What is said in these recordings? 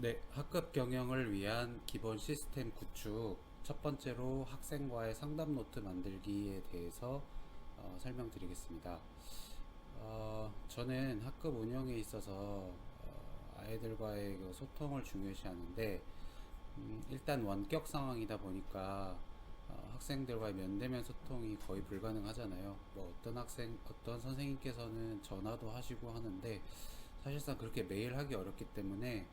네, 학급 경영을 위한 기본 시스템 구축. 첫 번째로 학생과의 상담 노트 만들기에 대해서 어, 설명드리겠습니다. 어, 저는 학급 운영에 있어서 어, 아이들과의 그 소통을 중요시 하는데 음, 일단 원격 상황이다 보니까 어, 학생들과의 면대면 소통이 거의 불가능하잖아요. 뭐 어떤 학생, 어떤 선생님께서는 전화도 하시고 하는데 사실상 그렇게 매일 하기 어렵기 때문에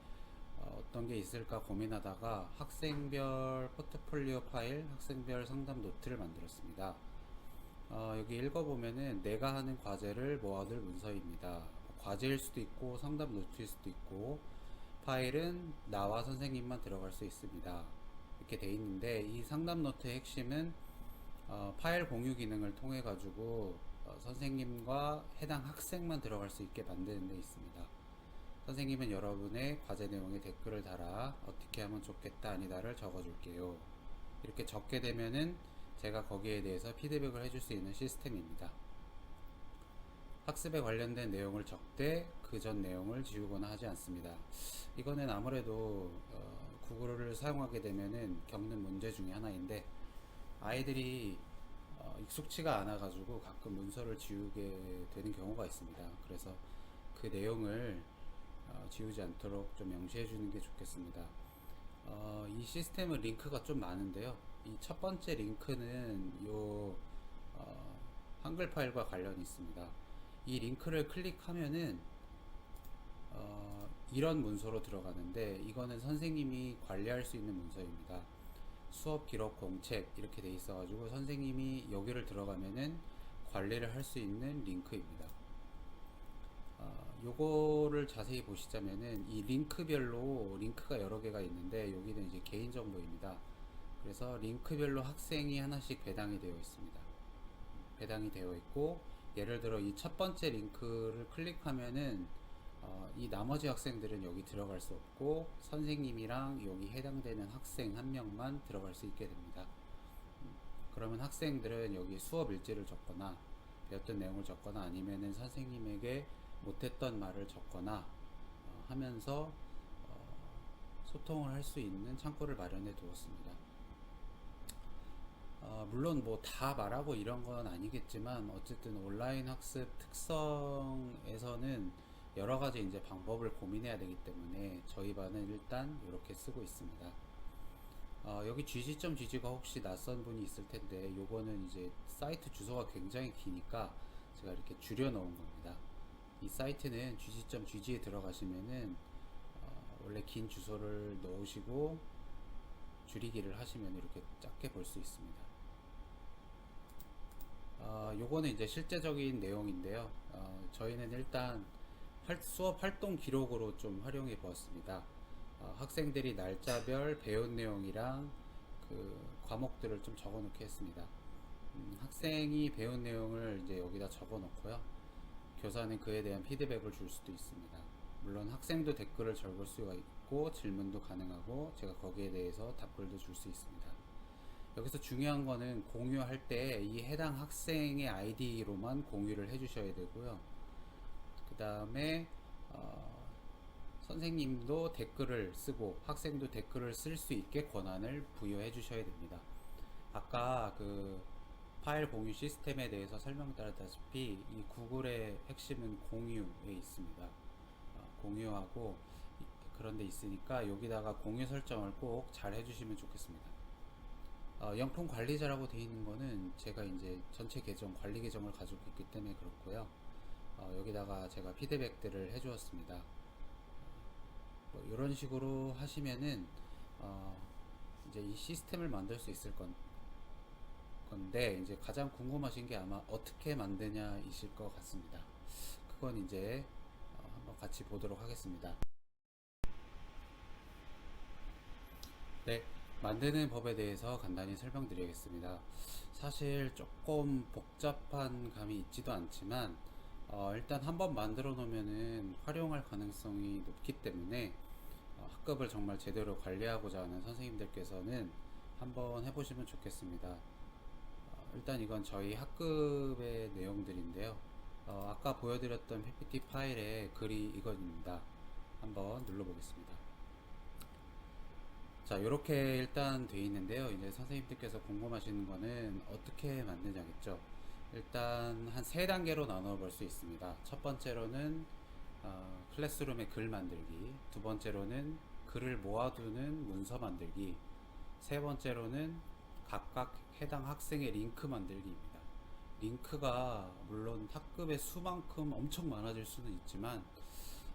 어, 어떤 게 있을까 고민하다가 학생별 포트폴리오 파일, 학생별 상담 노트를 만들었습니다. 어, 여기 읽어보면은 내가 하는 과제를 모아둘 문서입니다. 뭐 과제일 수도 있고 상담 노트일 수도 있고 파일은 나와 선생님만 들어갈 수 있습니다. 이렇게 돼 있는데 이 상담 노트의 핵심은 어, 파일 공유 기능을 통해 가지고 어, 선생님과 해당 학생만 들어갈 수 있게 만드는 데 있습니다. 선생님은 여러분의 과제 내용에 댓글을 달아 어떻게 하면 좋겠다 아니다를 적어줄게요. 이렇게 적게 되면은 제가 거기에 대해서 피드백을 해줄 수 있는 시스템입니다. 학습에 관련된 내용을 적되 그 전 내용을 지우거나 하지 않습니다. 이거는 아무래도 어, 구글을 사용하게 되면은 겪는 문제 중에 하나인데 아이들이 어, 익숙치가 않아 가지고 가끔 문서를 지우게 되는 경우가 있습니다. 그래서 그 내용을 어, 지우지 않도록 좀 명시해 주는 게 좋겠습니다. 어, 이 시스템은 링크가 좀 많은데요. 이 첫 번째 링크는 요 어, 한글 파일과 관련이 있습니다. 이 링크를 클릭하면은 어, 이런 문서로 들어가는데 이거는 선생님이 관리할 수 있는 문서입니다. 수업 기록 공책 이렇게 돼 있어가지고 선생님이 여기를 들어가면은 관리를 할 수 있는 링크입니다. 어, 요거를 자세히 보시자면은 이 링크별로 링크가 여러 개가 있는데 여기는 이제 개인 정보입니다. 그래서 링크별로 학생이 하나씩 배당이 되어 있습니다. 배당이 되어 있고 예를 들어 이 첫 번째 링크를 클릭하면은 어, 이 나머지 학생들은 여기 들어갈 수 없고 선생님이랑 여기 해당되는 학생 한 명만 들어갈 수 있게 됩니다. 음, 그러면 학생들은 여기 수업 일지를 적거나 배웠던 내용을 적거나 아니면은 선생님에게 못했던 말을 적거나 어, 하면서 어, 소통을 할 수 있는 창구를 마련해 두었습니다. 어, 물론 뭐 다 말하고 이런 건 아니겠지만 어쨌든 온라인 학습 특성에서는 여러 가지 이제 방법을 고민해야 되기 때문에 저희 반은 일단 이렇게 쓰고 있습니다. 어, 여기 gg.gg가 혹시 낯선 분이 있을 텐데 요거는 이제 사이트 주소가 굉장히 기니까 제가 이렇게 줄여 놓은 겁니다. 이 사이트는 gg.gg에 들어가시면은 어, 원래 긴 주소를 넣으시고 줄이기를 하시면 이렇게 작게 볼 수 있습니다. 어, 요거는 이제 실제적인 내용인데요. 어, 저희는 일단 활- 수업 활동 기록으로 좀 활용해 보았습니다. 어, 학생들이 날짜별 배운 내용이랑 그 과목들을 좀 적어 놓게 했습니다. 음, 학생이 배운 내용을 이제 여기다 적어 놓고요. 교사는 그에 대한 피드백을 줄 수도 있습니다. 물론 학생도 댓글을 적을 수가 있고 질문도 가능하고 제가 거기에 대해서 답글도 줄 수 있습니다. 여기서 중요한 거는 공유할 때 이 해당 학생의 아이디로만 공유를 해주셔야 되고요. 그 다음에 어, 선생님도 댓글을 쓰고 학생도 댓글을 쓸 수 있게 권한을 부여해 주셔야 됩니다. 아까 그 파일 공유 시스템에 대해서 설명드렸다시피 이 구글의 핵심은 공유에 있습니다. 어, 공유하고 이- 그런 데 있으니까 여기다가 공유 설정을 꼭 잘 해주시면 좋겠습니다. 어, 영통 관리자라고 되어 있는 거는 제가 이제 전체 계정 관리 계정을 가지고 있기 때문에 그렇고요. 어, 여기다가 제가 피드백들을 해주었습니다. 뭐 이런 식으로 하시면은 어, 이제 이 시스템을 만들 수 있을 건 건데 이제 가장 궁금하신 게 아마 어떻게 만드냐이실 것 같습니다. 그건 이제 어, 한번 같이 보도록 하겠습니다. 네, 만드는 법에 대해서 간단히 설명드리겠습니다. 사실 조금 복잡한 감이 있지도 않지만 어, 일단 한번 만들어 놓으면은 활용할 가능성이 높기 때문에 어, 학급을 정말 제대로 관리하고자 하는 선생님들께서는 한번 해보시면 좋겠습니다. 어, 일단 이건 저희 학급의 내용들인데요. 어, 아까 보여드렸던 PPT 파일의 글이 이건입니다. 한번 눌러보겠습니다. 자, 이렇게 일단 돼 있는데요. 이제 선생님들께서 궁금하시는 거는 어떻게 만드냐겠죠. 일단 한 세 단계로 나눠 볼 수 있습니다. 첫 번째로는 어, 클래스룸의 글 만들기, 두 번째로는 글을 모아두는 문서 만들기, 세 번째로는 각각 해당 학생의 링크 만들기입니다. 링크가 물론 학급의 수만큼 엄청 많아질 수는 있지만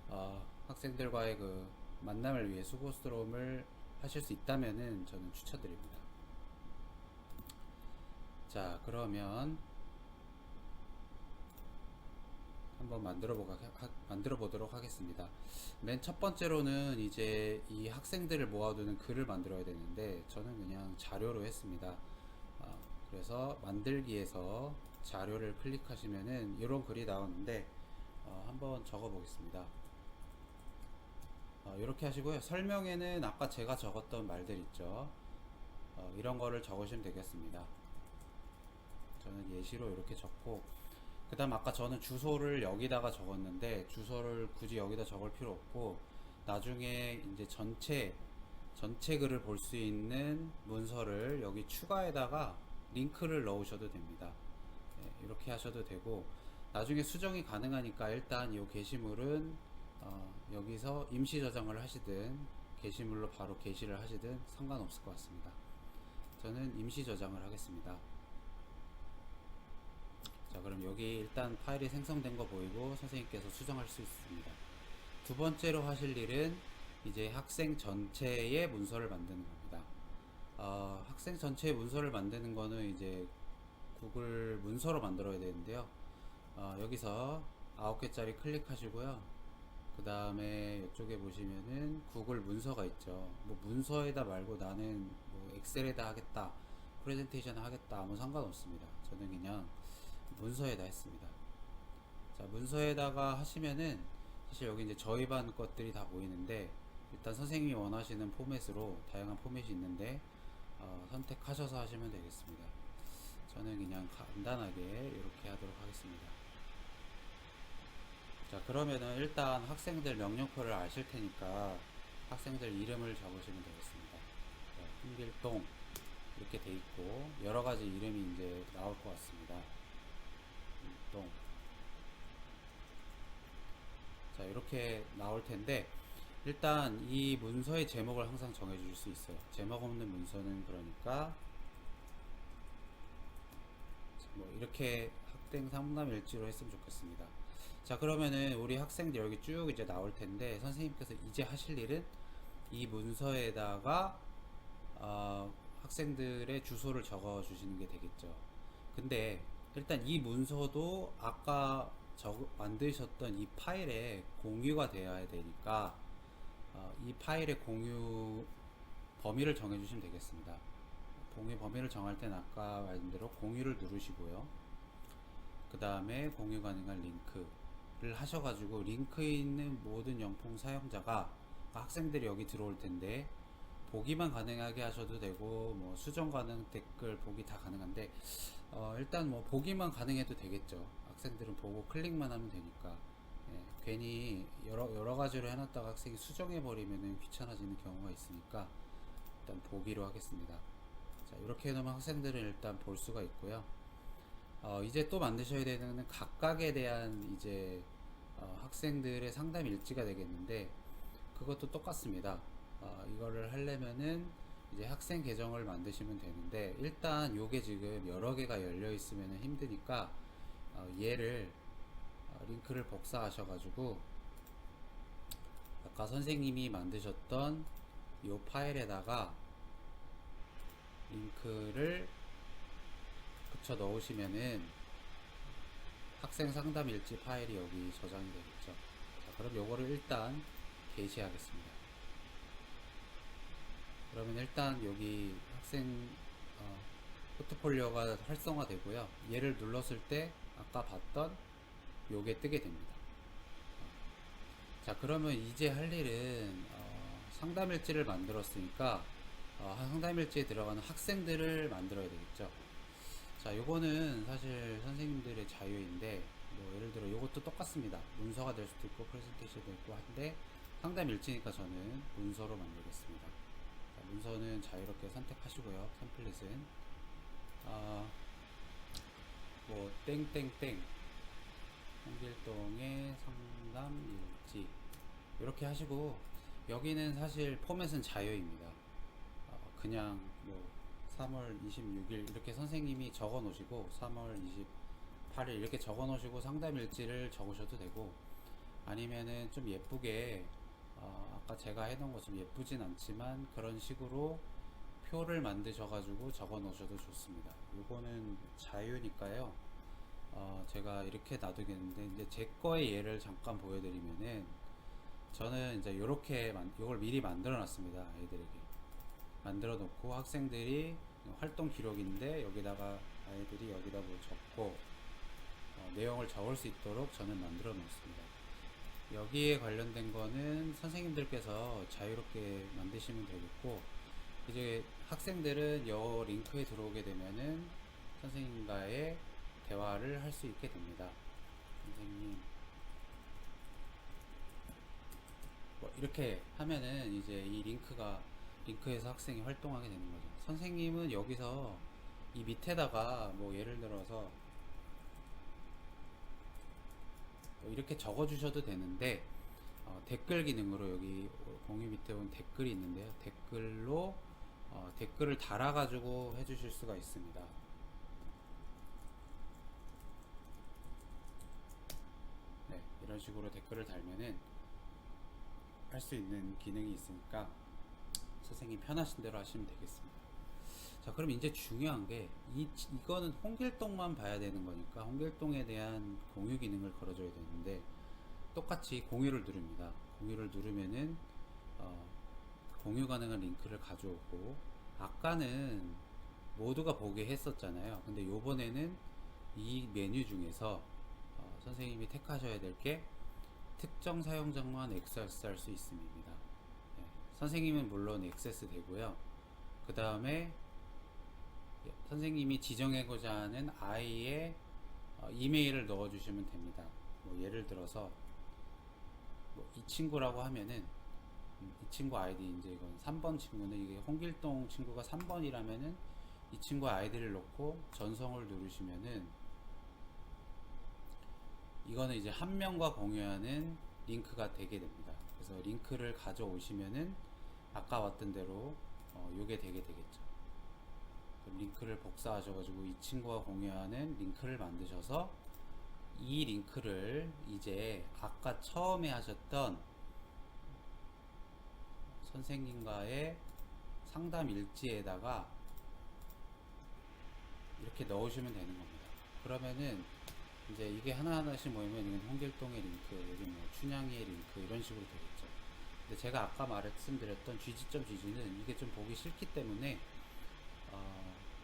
어, 학생들과의 그 만남을 위해 수고스러움을 하실 수 있다면은 저는 추천드립니다. 자, 그러면 한번 만들어 보가 만들어 보도록 하겠습니다. 맨 첫 번째로는 이제 이 학생들을 모아두는 글을 만들어야 되는데 저는 그냥 자료로 했습니다. 어, 그래서 만들기에서 자료를 클릭하시면은 이런 글이 나오는데 어, 한번 적어 보겠습니다. 어, 이렇게 하시고요. 설명에는 아까 제가 적었던 말들 있죠. 어, 이런 거를 적으시면 되겠습니다. 저는 예시로 이렇게 적고, 그 다음 아까 저는 주소를 여기다가 적었는데, 주소를 굳이 여기다 적을 필요 없고, 나중에 이제 전체, 전체 글을 볼 수 있는 문서를 여기 추가에다가 링크를 넣으셔도 됩니다. 예, 이렇게 하셔도 되고, 나중에 수정이 가능하니까 일단 이 게시물은 어, 여기서 임시 저장을 하시든 게시물로 바로 게시를 하시든 상관없을 것 같습니다. 저는 임시 저장을 하겠습니다. 자, 그럼 여기 일단 파일이 생성된 거 보이고 선생님께서 수정할 수 있습니다. 두 번째로 하실 일은 이제 학생 전체의 문서를 만드는 겁니다. 어, 학생 전체의 문서를 만드는 거는 이제 구글 문서로 만들어야 되는데요. 어, 여기서 9개짜리 클릭하시고요. 그 다음에 이쪽에 보시면은 구글 문서가 있죠. 뭐 문서에다 말고 나는 뭐 엑셀에다 하겠다, 프레젠테이션 하겠다 아무 상관없습니다. 저는 그냥 문서에다 했습니다. 자, 문서에다가 하시면은 사실 여기 이제 저희 반 것들이 다 보이는데 일단 선생님이 원하시는 포맷으로 다양한 포맷이 있는데 어, 선택하셔서 하시면 되겠습니다. 저는 그냥 간단하게 이렇게 하도록 하겠습니다. 자 그러면은 일단 학생들 명령표를 아실 테니까 학생들 이름을 적으시면 되겠습니다. 자, 흥길동 이렇게 돼 있고 여러 가지 이름이 이제 나올 것 같습니다. 흥길동 자 이렇게 나올 텐데 일단 이 문서의 제목을 항상 정해 주실 수 있어요. 제목 없는 문서는 그러니까 뭐 이렇게 학생 상담 일지로 했으면 좋겠습니다. 자 그러면은 우리 학생들 여기 쭉 이제 나올 텐데 선생님께서 이제 하실 일은 이 문서에다가 어, 학생들의 주소를 적어 주시는 게 되겠죠. 근데 일단 이 문서도 아까 적, 만드셨던 이 파일에 공유가 되어야 되니까 어, 이 파일의 공유 범위를 정해 주시면 되겠습니다. 공유 범위를 정할 때는 아까 말씀대로 공유를 누르시고요. 그 다음에 공유 가능한 링크를 하셔가지고 링크에 있는 모든 영풍 사용자가 학생들이 여기 들어올 텐데 보기만 가능하게 하셔도 되고 뭐 수정 가능 댓글 보기 다 가능한데 어, 일단 뭐 보기만 가능해도 되겠죠. 학생들은 보고 클릭만 하면 되니까. 예, 괜히 여러 여러 가지로 해놨다가 학생이 수정해 버리면은 귀찮아지는 경우가 있으니까 일단 보기로 하겠습니다. 자 이렇게 해놓으면 학생들은 일단 볼 수가 있고요. 어, 이제 또 만드셔야 되는 각각에 대한 이제 어, 학생들의 상담 일지가 되겠는데 그것도 똑같습니다. 어, 이거를 하려면은 이제 학생 계정을 만드시면 되는데 일단 요게 지금 여러 개가 열려 있으면 힘드니까 어, 얘를 어, 링크를 복사하셔 가지고 아까 선생님이 만드셨던 요 파일에다가 링크를 붙여 넣으시면은 학생 상담 일지 파일이 여기 저장이 되겠죠. 자, 그럼 요거를 일단 게시하겠습니다. 그러면 일단 여기 학생 어, 포트폴리오가 활성화 되고요. 얘를 눌렀을 때 아까 봤던 요게 뜨게 됩니다. 어, 자 그러면 이제 할 일은 어, 상담 일지를 만들었으니까 어, 상담 일지에 들어가는 학생들을 만들어야 되겠죠. 자, 요거는 사실 선생님들의 자유인데, 뭐, 예를 들어, 요것도 똑같습니다. 문서가 될 수도 있고, 프레젠테이션도 있고 한데, 상담 일지니까 저는 문서로 만들겠습니다. 자, 문서는 자유롭게 선택하시고요. 템플릿은 아, 뭐 땡땡땡 홍길동의 상담 일지 이렇게 하시고 여기는 사실 포맷은 자유입니다. 어, 그냥 뭐 3월 26일 이렇게 선생님이 적어 놓으시고 3월 28일 이렇게 적어 놓으시고 상담 일지를 적으셔도 되고 아니면은 좀 예쁘게 어, 아까 제가 해놓은 것좀 예쁘진 않지만 그런 식으로 표를 만드셔가지고 적어 놓으셔도 좋습니다. 요거는 자유니까요. 어, 제가 이렇게 놔두겠는데 이제 제 거의 예를 잠깐 보여드리면은 저는 이제 이렇게 이걸 미리 만들어 놨습니다 아이들에게 만들어 놓고 학생들이 활동 기록인데 여기다가 아이들이 여기다 뭐 적고 어, 내용을 적을 수 있도록 저는 만들어 놓습니다 여기에 관련된 거는 선생님들께서 자유롭게 만드시면 되겠고 이제 학생들은 여 링크에 들어오게 되면은 선생님과의 대화를 할 수 있게 됩니다 선생님 뭐 이렇게 하면은 이제 이 링크가 링크에서 학생이 활동하게 되는 거죠. 선생님은 여기서 이 밑에다가 뭐 예를 들어서 뭐 이렇게 적어 주셔도 되는데 어, 댓글 기능으로 여기 공유 밑에 보면 댓글이 있는데요. 댓글로 어, 댓글을 달아 가지고 해 주실 수가 있습니다. 네, 이런 식으로 댓글을 달면은 할 수 있는 기능이 있으니까 선생님 편하신 대로 하시면 되겠습니다. 자, 그럼 이제 중요한 게 이, 이거는 홍길동만 봐야 되는 거니까 홍길동에 대한 공유 기능을 걸어줘야 되는데 똑같이 공유를 누릅니다. 공유를 누르면은 어, 공유 가능한 링크를 가져오고 아까는 모두가 보게 했었잖아요. 근데 요번에는 이 메뉴 중에서 어, 선생님이 택하셔야 될 게 특정 사용자만 액세스할 수 있음입니다. 예, 선생님은 물론 액세스 되고요. 그 다음에 선생님이 지정하고자 하는 아이의 어, 이메일을 넣어주시면 됩니다. 뭐 예를 들어서 뭐 이 친구라고 하면은 음, 이 친구 아이디 이제 이건 3번 친구는 이게 홍길동 친구가 3번이라면은 이 친구 아이디를 넣고 전송을 누르시면은 이거는 이제 한 명과 공유하는 링크가 되게 됩니다. 그래서 링크를 가져오시면은 아까 왔던 대로 어, 요게 되게 되겠죠. 그럼 링크를 복사하셔가지고 이 친구와 공유하는 링크를 만드셔서 이 링크를 이제 아까 처음에 하셨던 선생님과의 상담 일지에다가 이렇게 넣으시면 되는 겁니다. 그러면은 이제 이게 하나하나씩 모이면 이건 홍길동의 링크, 여기 뭐 춘향이의 링크 이런 식으로 되겠죠. 근데 제가 아까 말씀드렸던 GG.GG는 GG 이게 좀 보기 싫기 때문에 어,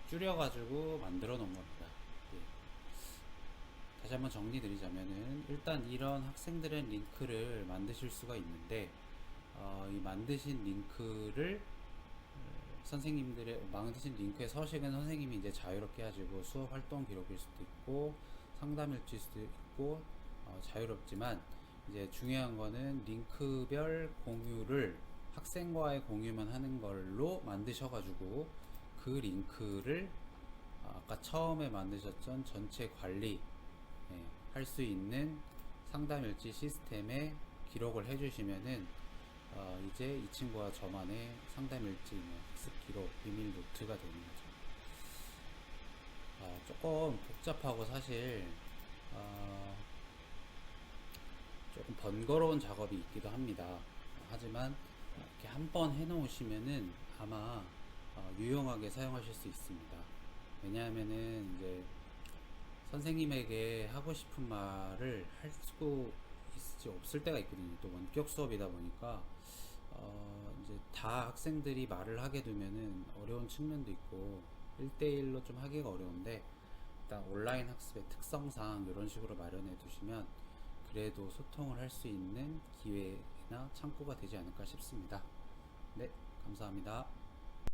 줄여가지고 만들어 놓은 겁니다. 예. 다시 한번 정리드리자면은 일단 이런 학생들의 링크를 만드실 수가 있는데 어, 이 만드신 링크를 어, 선생님들의 만드신 링크의 서식은 선생님이 이제 자유롭게 하시고 수업 활동 기록일 수도 있고 상담 일지일 수도 있고 어, 자유롭지만 이제 중요한 거는 링크별 공유를 학생과의 공유만 하는 걸로 만드셔가지고 그 링크를 어, 아까 처음에 만드셨던 전체 관리 예, 할수 있는 상담 일지 시스템에 기록을 해주시면은 어, 이제 이 친구와 저만의 상담 일지 뭐 학습 기록 비밀 노트가 되는 거죠. 어, 조금 복잡하고 사실 어, 조금 번거로운 작업이 있기도 합니다. 하지만 이렇게 한 번 해놓으시면은 아마 어, 유용하게 사용하실 수 있습니다. 왜냐하면은 이제 선생님에게 하고 싶은 말을 할 수 있을지 없을 때가 있거든요. 또 원격 수업이다 보니까 어, 이제 다 학생들이 말을 하게 되면은 어려운 측면도 있고 1대1로 좀 하기가 어려운데 일단 온라인 학습의 특성상 이런 식으로 마련해 두시면 그래도 소통을 할 수 있는 기회나 창구가 되지 않을까 싶습니다. 네, 감사합니다.